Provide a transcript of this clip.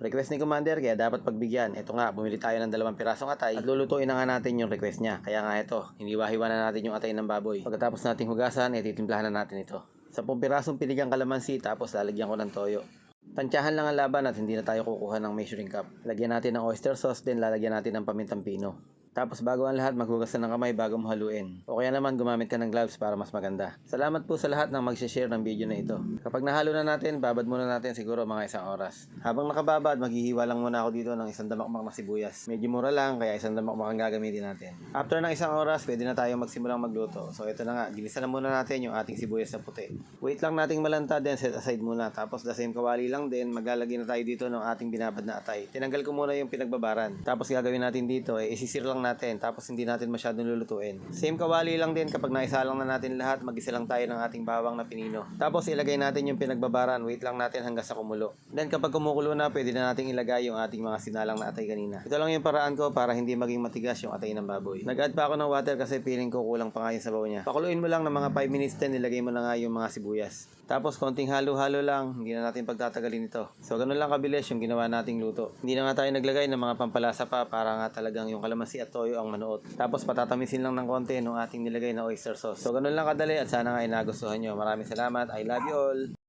Request ni Commander kaya dapat pagbigyan. Ito nga, bumili tayo ng dalawang pirasong atay at lulutuin na nga natin yung request niya. Kaya nga ito, hiniwa-hiwa na natin yung atay ng baboy. Pagkatapos nating hugasan, eh, titimplahan na natin ito. Sa pirasong pinigang kalamansi tapos lalagyan ko ng toyo. Tansyahan lang ang laban at hindi na tayo kukuha ng measuring cup. Lagyan natin ng oyster sauce, then lalagyan natin ng pamintang pino. Tapos bago ang lahat, maghugas ng kamay bago mo haluin. O kaya naman gumamit ka ng gloves para mas maganda. Salamat po sa lahat ng mag-share ng video na ito. Kapag nahalo na natin, babad muna natin siguro mga isang oras. Habang nakababad, maghihiwa lang muna ako dito ng isang damakmak na sibuyas. Medyo mura lang, kaya isang damakmak ang gagamitin natin. After ng isang oras, pwede na tayong magsimulang magluto. So ito na nga, ginisa na muna natin yung ating sibuyas na puti. Wait lang nating malanta, then set aside muna. Tapos the same kawali lang din, maglalagay na tayo dito ng ating binabad na atay. Tinanggal ko muna yung pinagbabaran. Tapos gagawin natin dito, eh, isisir lang natin. Tapos hindi natin masyadong lulutuin. Same kawali lang din kapag naisa lang na natin lahat, mag-isa lang tayo ng ating bawang na pinino. Tapos ilagay natin yung pinagbabaran. Wait lang natin hanggang sa kumulo. Then kapag kumukulo na, pwede na nating ilagay yung ating mga sinalang na atay kanina. Ito lang yung paraan ko para hindi maging matigas yung atay ng baboy. Nag-add pa ako ng water kasi feeling ko kulang pa nga yung sabaw niya. Pakuluin mo lang ng mga 5 minutes then ilagay mo na nga yung mga sibuyas. Tapos konting halo-halo lang, hindi na natin pagtatagalin ito. So ganun lang kabilis yung ginawa nating luto. Hindi na nga tayo naglagay ng mga pampalasa pa para nga talagang yung kalamansi at toyo ang manuot. Tapos patatamisin lang ng konti nung ating nilagay na oyster sauce. So ganun lang kadali at sana nga ay nagustuhan nyo. Maraming salamat. I love you all.